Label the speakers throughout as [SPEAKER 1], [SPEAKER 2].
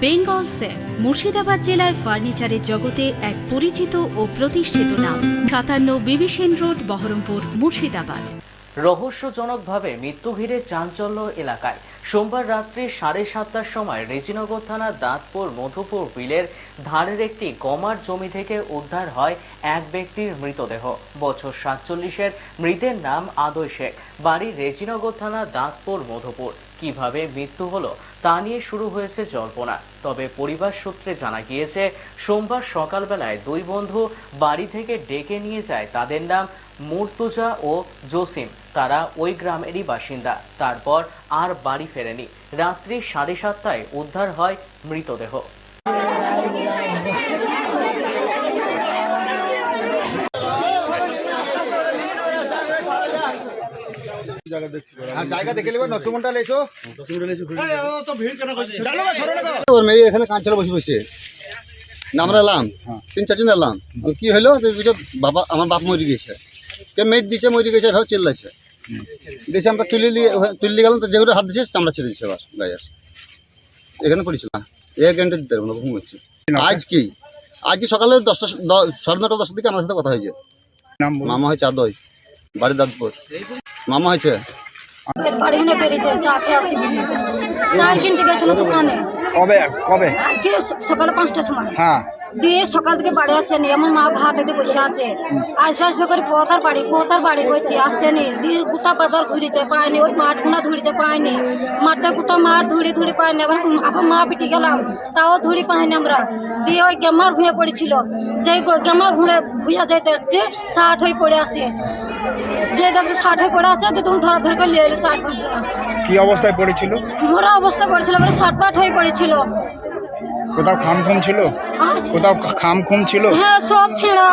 [SPEAKER 1] Bengal safe, Murshidabad জেলায় ফার্নিচারের জগতে এক পরিচিত ও প্রতিষ্ঠিত নাম। সাতান্ন বিবিসেন রোড, বহরমপুর, মুর্শিদাবাদ।
[SPEAKER 2] রহস্যজনকভাবে মৃত্যু ঘিরে চাঞ্চল্য এলাকায়। সোমবার রাত্রি সাড়ে সাতটার সময় রেজিনগর থানার দাঁতপুর মধুপুর বিলের ধারের একটি গমার জমি থেকে উদ্ধার হয় এক ব্যক্তির মৃতদেহ। বছর সাতচল্লিশের মৃতের নাম আদয় শেখ। বাড়ি রেজিনগর থানা দাঁতপুর মধুপুর। কীভাবে মৃত্যু হলো তা নিয়ে শুরু হয়েছে জল্পনা। তবে পরিবার সূত্রে জানা গিয়েছে, সোমবার সকালবেলায় দুই বন্ধু বাড়ি থেকে ডেকে নিয়ে যায় তাদের নাম মুর্তুজা ও জসিম। তারা ওই গ্রামেরই বাসিন্দা। তারপর আর বাড়ি ফেরেনি। রাত্রি সাড়ে সাতটায় উদ্ধার হয় মৃতদেহ।
[SPEAKER 3] ওর মেয়ে এখানে কাঁচলে বসে বসে। আমরা এলাম? তিন চারজন এলাম। কি হলো? বাবা আমার বাপ মরে গেছে। কে মেয়ে মরে গেছে ভাবে চিল্লাছে দিয়েছে আমরা তুলে নিয়ে তুলে গেলাম তো যেগুলো হাত দিয়েছে চামড়া ছেড়ে দিচ্ছে আবার গায়ের এখানে পড়েছিলাম এক ঘণ্টা দিতে পারব না ঘুমোচ্ছি আজ কি? আজকে সকালে দশটা সাড়ে নটা দশটার দিকে আমার সাথে কথা হয়েছে। মামা হয়েছে আদয় বাড়ি দাদপুর মামা হয়েছে
[SPEAKER 4] বাড়ি বেরিয়েছে চা খেয়ে আসি। বলি চাল কিনতে গেছিল দোকানে।
[SPEAKER 5] কবে? কবে?
[SPEAKER 4] আজকে স- পাঁচটার সময়।
[SPEAKER 5] হ্যাঁ।
[SPEAKER 4] দিয়ে সকাল থেকে বাড়ি আসেনি এমন মা ভাত এতে বসে আছে। আসবে আসবে করে পোতার বাড়ি পোতার বাড়ি আসেনি। দিয়ে গোটা বাজার ঘুরেছে পায়নি। ওই মাঠ গুনা ধুড়িছে পায়নি। মাঠে গোটা মাঠ ধুড়ি ধুড়ি পায়নি। আবার আবার মা পিটি গেলাম তাও ধুড়ি পাইনি আমরা। দিয়ে ওই গেমার ঘুরে পড়েছিল। যে গেমার ঘুরে ভুয়া যাই দেখছে ষাট হয়ে পড়ে আছে। যে দেখছে ষাট হয়ে পড়ে আছে তখন ধরা ধরে করে নিয়ে এলো চার
[SPEAKER 5] কি অবস্থায় পড়েছিল?
[SPEAKER 4] মোরা অবস্থা পড়েছিল মানে ষাট পাট হয়ে পড়েছিল।
[SPEAKER 5] কোথাও খাম খুম ছিল? কোথাও খাম খুম ছিল?
[SPEAKER 4] হ্যাঁ সব ছেঁড়া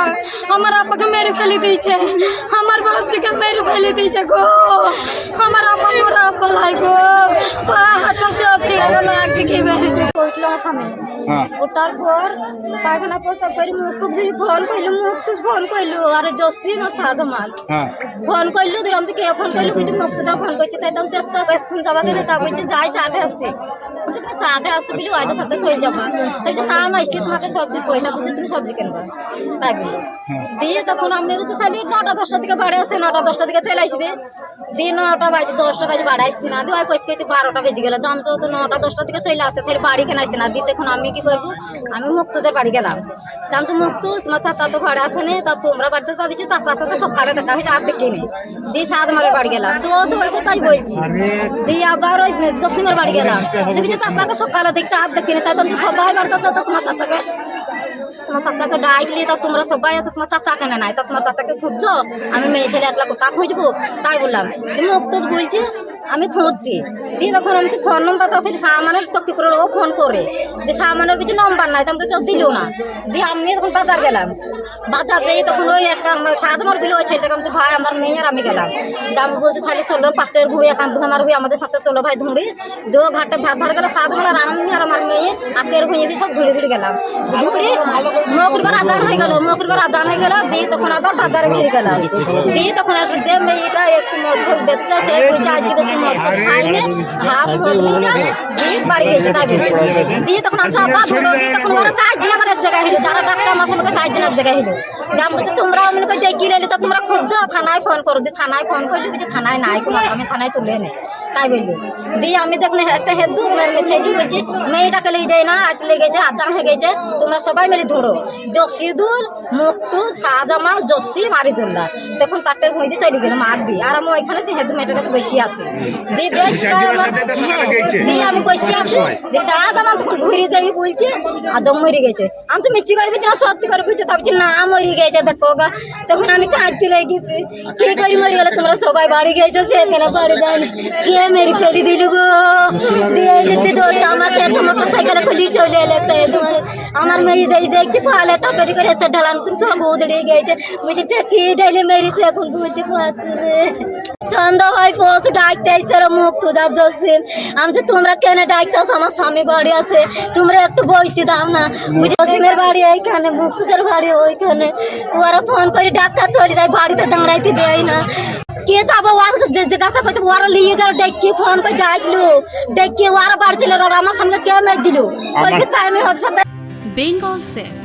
[SPEAKER 4] আমার আপাকে মেরে ফেলে দিয়েছে। আমার বাপজিকে মেরে ফেলে দিয়েছে গো। আমার আপা মোরা আপা লাই গো। পা সব ছেড়ে গেল আগে কি উঠল আমার সামনে
[SPEAKER 5] হ্যাঁ।
[SPEAKER 4] ওটার পর পায়খানা প্রস্তাব করে মুখ দিয়ে ফোন করলু মুখ টুস ফোন করলু আর জসিম আর সাধমাল
[SPEAKER 5] হ্যাঁ।
[SPEAKER 4] ফোন করলু দিলাম যে কে ফোন করলু কিছু মুক্তটা ফোন করছে তাই দাম চেষ্টা এখন যাবা গেলে তা বলছে যাই চাটে আসছে তুমি চাটে আসছে বলি ওয়াইদের সাথে চলে যাবা। বলছে না আমি আসছি তোমাকে সবজি পয়সা বলছে তুমি সবজি কিনবা তাই বলি। দিয়ে তখন আমি বলছি তাহলে নটা দশটার দিকে বাড়ি আসে নটা দশটার দিকে চলে আসবে। দিয়ে নটা বাজে দশটা বাজে বাড়ি আসছি না। দিয়ে কইতে কইতে বারোটা বেজে গেল। দাম তো নটা দশটার দিকে চলে আসে তাহলে বাড়ি কেন আসছে না? দিয়ে তখন আমি কি করব? আমি মুক্তদের বাড়ি গেলাম। দাম তো মুক্ত তোমার চাচা তো ভাড়া আসেনি তা তোমরা বাড়িতে যাবি যে চাচার সাথে সকালে দেখা হয়েছে আর দেখিনি দিয়ে সাত মারের বাড়ি গেলাম। তো সবাই কোথায় বলছি? দিয়ে আবার ওই জসিমের বাড়ি গেলাম। দেখি চাচাকে সকালে দেখছি আর দেখিনি তাই তখন সবাই বাড়িতে তো তোমার চাচাকে তোমার চাচাকে ডাকলি, তা তোমরা সবাই আছো, তোমার চাচা কেন নাই, তা তোমার চাচাকে খুঁজছো? আমি মেয়ে ছেলে একলা কোথা খুঁজবো? তাই বললাম। মুক্ত বলছে আমি খুঁজছি। দিয়ে তখন আমি ফোন নম্বর তো ফির সামানের তো কি করে ও ফোন করে দিয়ে সামানের কিছু নম্বর নাই তখন কেউ দিল না। দিয়ে আমি তখন বাজার গেলাম, বাজার যেয়ে তখন ওই একটা সাজমার বিল ওই ছেলেটাকে আমি ভাই, আমার মেয়ে আর আমি গেলাম। আমি বলছি, তাহলে চলো, পাটের ভুঁই এখান আমার ভুঁই আমাদের সাথে চলো ভাই ধুঁড়ি দু ঘাটের ধার ধার গেলে সাজমার আর আমি আর আমার মেয়ে আকের ভুঁয়ে সব ধুড়ি ধুড়ি গেলাম। ধুড়ি মকরবার আজান হয়ে গেল মকরবার আজান হয়ে গেল, দিয়ে তখন আবার বাজারে বেরিয়ে গেলাম। দিয়ে তখন আর যে মেয়েটা একটু মদ বেচছে, সে আজকে বেশি খাইনি হাফ নিয়েছে দিয়ে বাড়ি গেছে তাই বলে। দিয়ে তখন আমি ধরো দিয়ে তখন ওরা চারজন আবার এক জায়গায় হলো যারা ডাক্তার আমার সঙ্গে চারজন এক জায়গায় হলো বলছে তোমরা ডেকে তো তোমরা খুঁজছো থানায় ফোন করো। দিয়ে থানায় ফোন করলি বলছে থানায় নাই কোনো থানায় তুলে তাই বলল। দিয়ে আমি দেখলে একটা হেদু ছেলে বলছি মেয়েটাকে লেগে যায় না আজ আজান হয়ে গেছে তোমরা সবাই মিলে ধরো। দশিদুল মুক্তু শাহজামাল জসিম আরিজুল্লাহ। দেখুন পাটের ভুঁই দিয়ে চলে গেল মার দিয়ে। আর আমি ওইখানে সে হেদু মেয়েটার কাছে বসে আছি। বেশ আমার- হ্যাঁ, দিয়ে আমি আছি তখন ঘুরে যাই বলছে আদম মরে গেছে। আমি তো মিষ্টি করে বলছি না সত্যি করে তা না মরে গেছে দেখো গা। তখন আমি কাঁদতে লেগেছি কি করে মরে গেলে তোমরা সবাই বাড়ি গেছো সে কেন বাড়ি যায়নি কে মেরে ফেলে দিল গো। দিয়ে দৌড়ছে আমাকে একটা মোটর সাইকেলে খুলি চলে এলে তোমার। আমার মেয়ে দেখি দেখছি টাপেরি করে এসে ঢালান তুমি সব উদড়ে গেছে। বুঝছি কি ডাইলে মেরেছে এখন বুঝতে পারছি সন্ধ্যা হয় পশু ডাকতে আসছে মুখ তুজার জসিম আমি তোমরা কেন ডাকতেছ? আমার স্বামী বাড়ি আছে। তোমরা একটু বসতে দাও না। বুঝি জসিমের বাড়ি এইখানে মুখ তুজার বাড়ি ওইখানে। ওরা ফোন করে ডাক্তার চলে যায় বাড়িতে দাঁড়াইতে দেয় না। কে যাব? ওর যে জিজ্ঞাসা করতে ওরা লিয়ে গেল ডেকে ফোন করে ডাকলো। ডেকে ওরা বাড়ি ছিল ওরা আমার সঙ্গে কে মেয়ে দিল? আমি ওদের
[SPEAKER 1] বেঙ্গল সেফ।